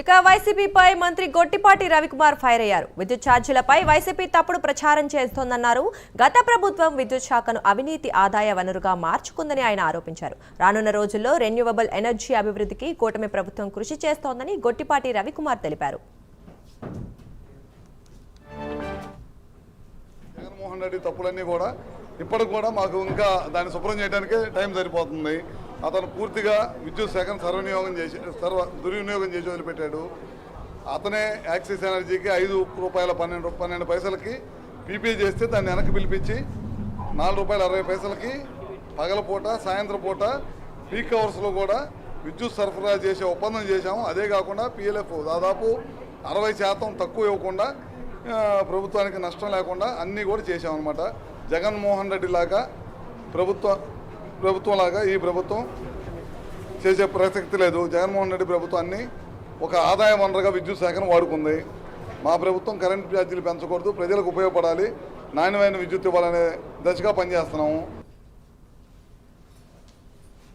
ఇక వైసీపీపై మంత్రి గొట్టిపాటి రవికుమార్ ఫైర్ అయ్యారు. విద్యుత్ ఛార్జీలపై వైసీపీ తప్పుడు ప్రచారం చేస్తోందన్నారు. గత ప్రభుత్వం విద్యుత్ శాఖను అవినీతి ఆదాయ వనరుగా మార్చుకుందని ఆయన ఆరోపించారు. రానున్న రోజుల్లో రెన్యూవబుల్ ఎనర్జీ అభివృద్ధికి కూటమి ప్రభుత్వం కృషి చేస్తోందని గొట్టిపాటి రవికుమార్ తెలిపారు. జగన్మోహన్ రెడ్డి తప్పులన్నీ కూడా ఇప్పటికి కూడా మాకు ఇంకా దాన్ని శుభ్రం చేయడానికి టైం సరిపోతుంది. అతను పూర్తిగా విద్యుత్ శాఖను సర్వనియోగం చేసి సర్వ దుర్వినియోగం చేసి వదిలిపెట్టాడు. అతనే యాక్సిస్ ఎనర్జీకి ఐదు రూపాయల పన్నెండు పన్నెండు పైసలకి పీపీ చేస్తే దాన్ని వెనక్కి పిలిపించి నాలుగు రూపాయల అరవై పైసలకి పగలపూట సాయంత్రం పూట పీక్ అవర్స్లో కూడా విద్యుత్ సరఫరా చేసే ఒప్పందం చేశాము. అదే కాకుండా పిఎల్ఎఫ్ దాదాపు అరవై శాతం తక్కువ ఇవ్వకుండా ప్రభుత్వానికి నష్టం లేకుండా అన్నీ కూడా చేశామన్నమాట. జగన్మోహన్ రెడ్డి లాగా ప్రభుత్వ ప్రభుత్వం లాగా ఈ ప్రభుత్వం చేసే ప్రసక్తి లేదు. జగన్మోహన్ రెడ్డి ప్రభుత్వాన్ని ఒక ఆదాయ వనరుగా విద్యుత్ శాఖను వాడుకుంది. మా ప్రభుత్వం కరెంటు ఛార్జీలు పెంచకూడదు ప్రజలకు ఉపయోగపడాలి నాణ్యమైన విద్యుత్ ఇవ్వాలనే దశగా పనిచేస్తున్నాము.